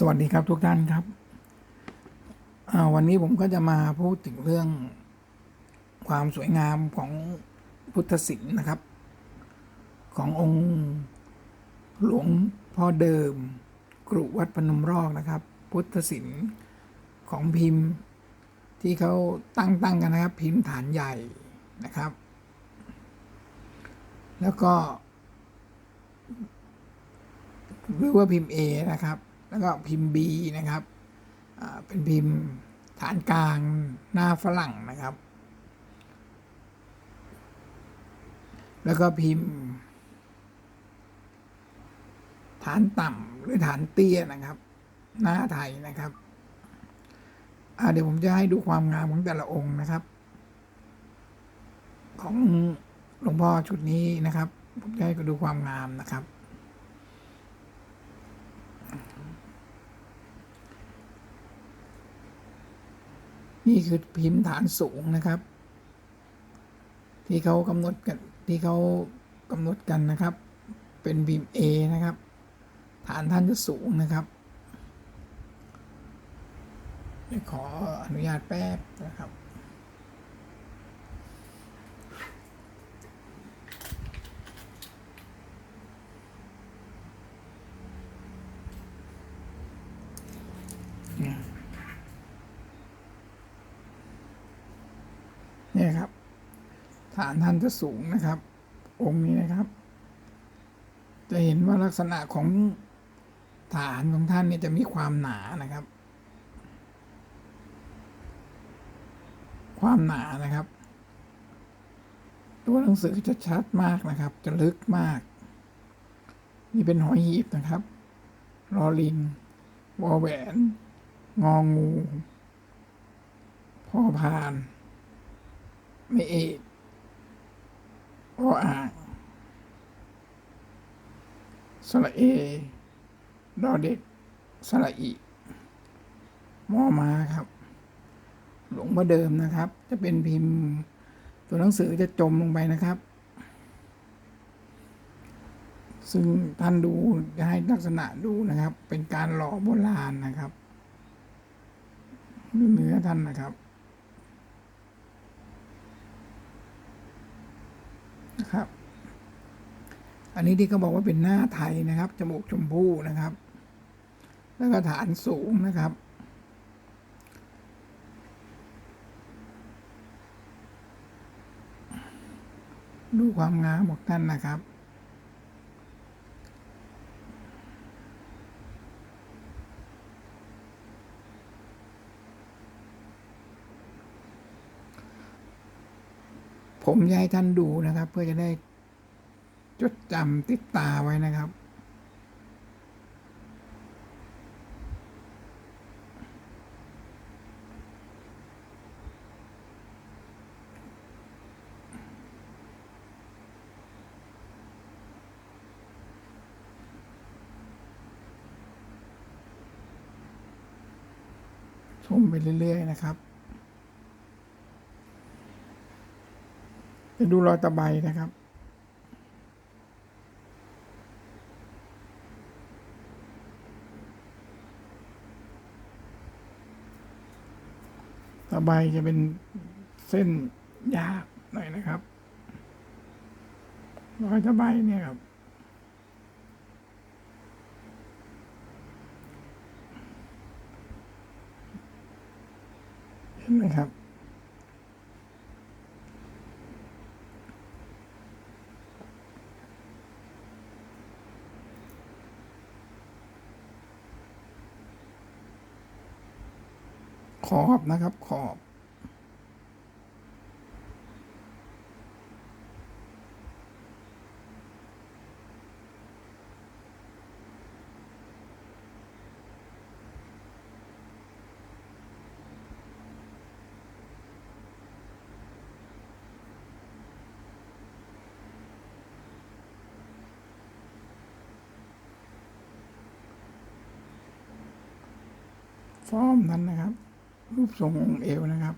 สวัสดีครับทุกท่านครับ วันนี้ผมก็จะมาพูดถึงเรื่องความสวยงามของพุทธศิลป์นะครับ ขององค์หลวงพ่อเดิม กรุวัดพนมรอกนะครับ พุทธศิลป์ของพิมพ์ ที่เขาตั้งตั้งกันนะครับ พิมพ์ฐานใหญ่นะครับ แล้วก็หรือว่าพิมพ์ A นะครับ แล้วก็พิมพ์ B นะครับเป็นพิมพ์ฐานกลางหน้าฝรั่งนะครับ แล้วก็พิมพ์ ฐานต่ำหรือฐานเตี้ยนะครับ หน้าไทยนะครับเดี๋ยวผมจะให้ดูความงามของแต่ละองค์นะครับ ของหลวงพ่อชุดนี้นะครับ ผมจะให้ดูความงามนะครับ นี่คือพิมพ์ฐานสูงนะครับ ที่เขากำหนดกันที่เขากำหนดกันนะครับ เป็นพิม A นะครับ ฐานท่านจะสูงนะครับขออนุญาตแป๊บนะครับ เนี่ยครับ ฐานท่านจะสูงนะครับ องค์นี้นะครับ จะเห็นว่าลักษณะของฐานของท่านเนี่ยจะมีความหนานะครับ ความหนานะครับ ตัวหนังสือจะชัดมากนะครับ จะลึกมาก นี่เป็นหอยหีบนะครับรอลิงวอแหวน งองู พ่อพาน ไม่เอก ออ่างสระเอ ดอเด็ก สระอีมอมาครับ หลวงพ่อเดิมนะครับ จะเป็นพิมพ์ ตัวหนังสือจะจมลงไปนะครับ ซึ่งท่านดูจะให้ลักษณะดูนะครับ เป็นการหล่อโบราณนะครับเนื้อท่านนะครับ นะครับ อันนี้ที่เขาบอกว่าเป็นหน้าไทยนะครับ จมูกชมพู่นะครับ แล้วก็ฐานสูงนะครับ ดูความงามของท่านนะครับ ผมจะให้ท่านดูนะครับ เพื่อจะได้จดจำติดตาไว้นะครับ ชมไปเรื่อย ๆ นะครับ จะดูรอยตะไบนะครับ ตะไบจะเป็นเส้นยากหน่อยนะครับ รอยตะไบเนี่ยครับเห็นไหมครับ ขอบนะครับ ขอบ ฟอร์มนั้นนะครับ รูปทรงองค์เอวนะครับ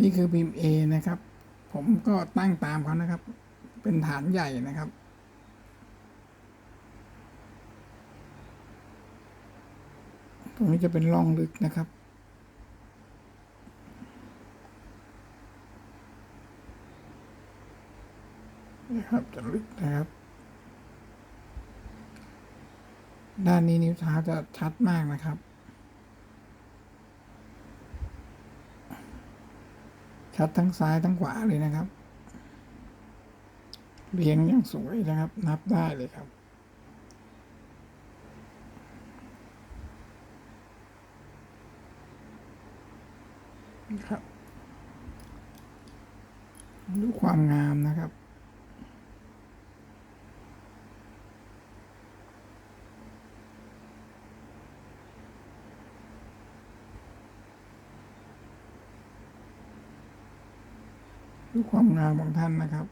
นี่คือพิมพ์ A นะครับ ผมก็ตั้งตามเขานะครับ เป็นฐานใหญ่นะครับ ตรงนี้จะเป็นร่องลึกนะครับ นะครับจะลึกนะครับ ด้านนี้นิ้วเท้าจะชัดมากนะครับ ชัดทั้งซ้ายทั้งขวาเลยนะครับ เรียงอย่างสวยนะครับ นับได้เลยครับครับดูความงามนะครับ ดูความงามของท่านนะครับ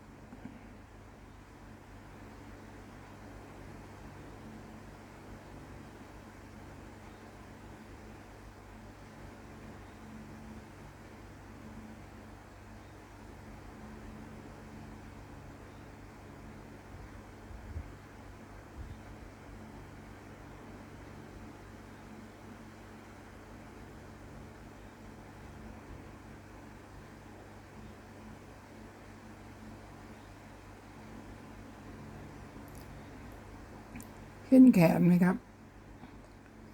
เส้นแขนไหมครับ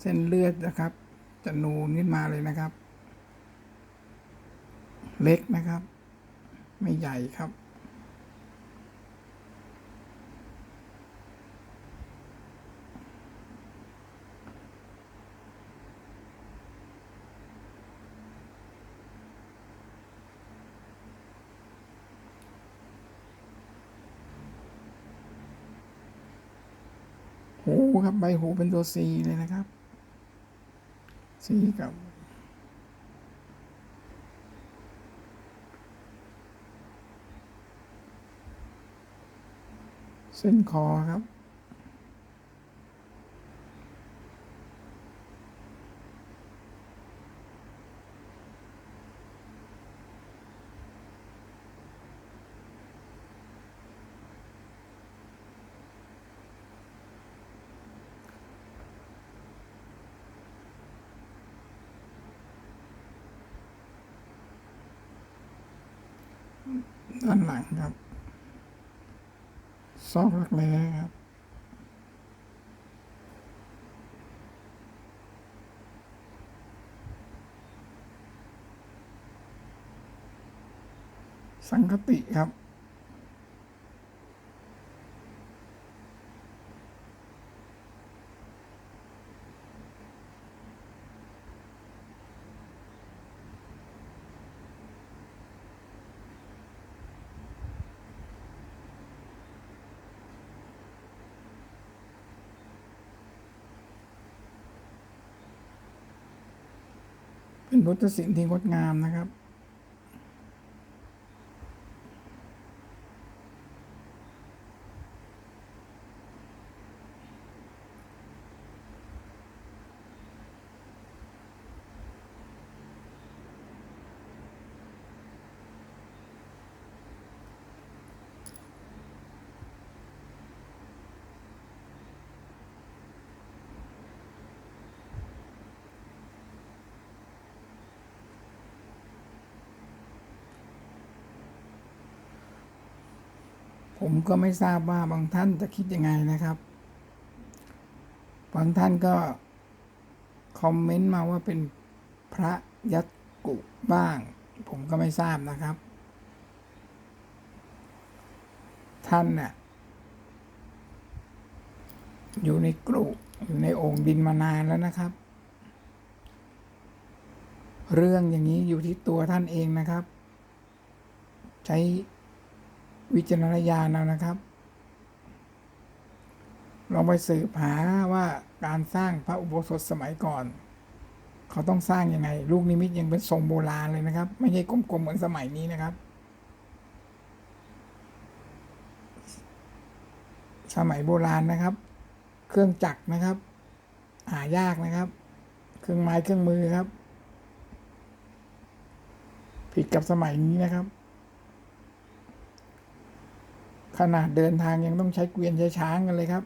เส้นเลือดนะครับ จะนูนขึ้นมาเลยนะครับ เล็กนะครับ ไม่ใหญ่ครับ หูครับใบหูเป็นตัวซีเลยนะครับซีกับเส้นคอครับ ด้านหลังครับซอกรักแร้ครับสังกติครับ เป็นพุทธศิลป์ที่งดงามนะครับ ผมก็ไม่ทราบว่าบางท่านจะคิดยังไงนะครับ บางท่านก็คอมเมนต์มาว่าเป็นพระยัดกุบ้าง ผมก็ไม่ทราบนะครับ ท่านน่ะอยู่ในกรุอยู่ในโอ่งดินมานานแล้วนะครับ เรื่องอย่างนี้อยู่ที่ตัวท่านเองนะครับ ใช้ วิจารณญาณเอานะครับ ลองไปสืบหาว่าการสร้างพระอุโบสถสมัยก่อน เขาต้องสร้างยังไง ลูกนิมิตยังเป็นทรงโบราณเลยนะครับ ไม่ใช่กลมๆเหมือนสมัยนี้นะครับ สมัยโบราณนะครับ เครื่องจักรนะครับ หายากนะครับ เครื่องไม้เครื่องมือครับ ผิดกับสมัยนี้นะครับ ขนาดเดินทางยังต้องใช้เกวียนใช้ช้างกันเลยครับ